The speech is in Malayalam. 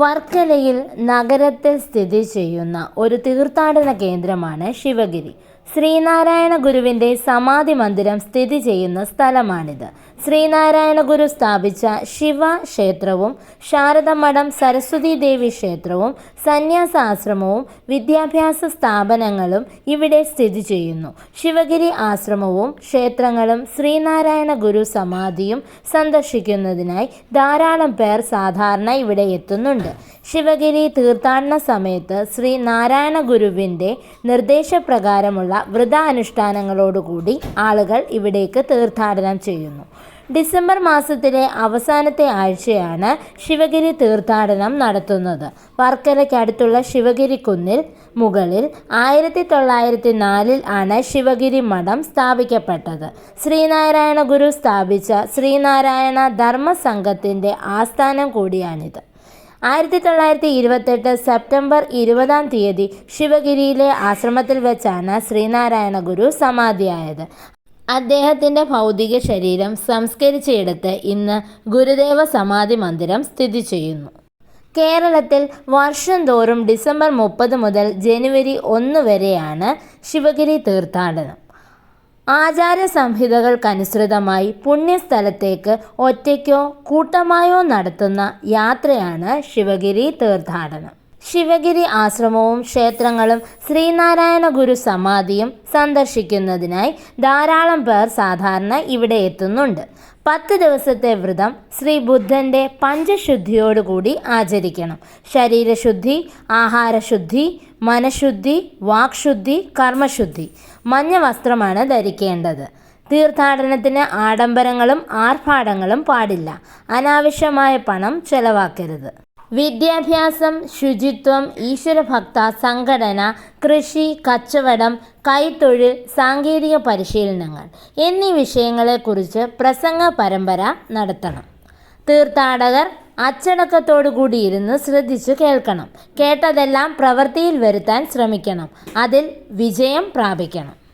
വർക്കലയിൽ നഗരത്തിൽ സ്ഥിതി ചെയ്യുന്ന ഒരു തീർത്ഥാടന കേന്ദ്രമാണ് ശിവഗിരി. ശ്രീനാരായണ ഗുരുവിന്റെ സമാധി മന്ദിരം സ്ഥിതി ചെയ്യുന്ന സ്ഥലമാണിത്. ശ്രീനാരായണ ഗുരു സ്ഥാപിച്ച ശിവ ക്ഷേത്രവും ശാരദമഠം സരസ്വതി ദേവി ക്ഷേത്രവും സന്യാസാശ്രമവും വിദ്യാഭ്യാസ സ്ഥാപനങ്ങളും ഇവിടെ സ്ഥിതി ചെയ്യുന്നു. ശിവഗിരി ആശ്രമവും ക്ഷേത്രങ്ങളും ശ്രീനാരായണ ഗുരു സമാധിയും സന്ദർശിക്കുന്നതിനായി ധാരാളം പേർ സാധാരണ ഇവിടെ എത്തുന്നുണ്ട്. ശിവഗിരി തീർത്ഥാടന സമയത്ത് ശ്രീ നാരായണ ഗുരുവിന്റെ നിർദ്ദേശപ്രകാരമുള്ള വ്രതാനുഷ്ഠാനങ്ങളോടുകൂടി ആളുകൾ ഇവിടേക്ക് തീർത്ഥാടനം ചെയ്യുന്നു. ഡിസംബർ മാസത്തിലെ അവസാനത്തെ ആഴ്ചയാണ് ശിവഗിരി തീർത്ഥാടനം നടത്തുന്നത്. വർക്കലയ്ക്കടുത്തുള്ള ശിവഗിരി കുന്നിൽ മുകളിൽ ആയിരത്തി തൊള്ളായിരത്തി നാലിൽ ആണ് ശിവഗിരി മഠം സ്ഥാപിക്കപ്പെട്ടത്. ശ്രീനാരായണ ഗുരു സ്ഥാപിച്ച ശ്രീനാരായണ ധർമ്മ സംഘത്തിന്റെ ആസ്ഥാനം കൂടിയാണിത്. ആയിരത്തി തൊള്ളായിരത്തി ഇരുപത്തെട്ട് സെപ്റ്റംബർ ഇരുപതാം തീയതി ശിവഗിരിയിലെ ആശ്രമത്തിൽ വെച്ചാണ് ശ്രീനാരായണ ഗുരു സമാധിയായത്. അദ്ദേഹത്തിന്റെ ഭൗതിക ശരീരം സംസ്കരിച്ചയിടത്ത് ഇന്ന് ഗുരുദേവ സമാധി മന്ദിരം സ്ഥിതി ചെയ്യുന്നു. കേരളത്തിൽ വർഷം തോറും ഡിസംബർ മുപ്പത് മുതൽ ജനുവരി ഒന്ന് വരെയാണ് ശിവഗിരി തീർത്ഥാടനം. ആചാര സംഹിതകൾക്കനുസൃതമായി പുണ്യസ്ഥലത്തേക്ക് ഒറ്റയ്ക്കോ കൂട്ടമായോ നടത്തുന്ന യാത്രയാണ് ശിവഗിരി തീർത്ഥാടനം. ശിവഗിരി ആശ്രമവും ക്ഷേത്രങ്ങളും ശ്രീനാരായണ ഗുരു സമാധിയും സന്ദർശിക്കുന്നതിനായി ധാരാളം പേർ സാധാരണ ഇവിടെ എത്തുന്നുണ്ട്. പത്ത് ദിവസത്തെ വ്രതം ശ്രീ ബുദ്ധന്റെ പഞ്ചശുദ്ധിയോടുകൂടി ആചരിക്കണം. ശരീരശുദ്ധി ആഹാരശുദ്ധി മനഃശുദ്ധി വാക്ശുദ്ധി കർമ്മശുദ്ധി മഞ്ഞ വസ്ത്രമാണ് ധരിക്കേണ്ടത്. തീർത്ഥാടനത്തിന് ആഡംബരങ്ങളും ആർഭാടങ്ങളും പാടില്ല. അനാവശ്യമായ പണം ചെലവാക്കരുത്. വിദ്യാഭ്യാസം ശുചിത്വം ഈശ്വരഭക്ത സംഘടന കൃഷി കച്ചവടം കൈത്തൊഴിൽ സാങ്കേതിക പരിശീലനങ്ങൾ എന്നീ വിഷയങ്ങളെക്കുറിച്ച് പ്രസംഗ പരമ്പര നടത്തണം. തീർത്ഥാടകർ അച്ചടക്കത്തോടു കൂടി ഇരുന്ന് ശ്രദ്ധിച്ചു കേൾക്കണം. കേട്ടതെല്ലാം പ്രവൃത്തിയിൽ വരുത്താൻ ശ്രമിക്കണം. അതിൽ വിജയം പ്രാപിക്കണം.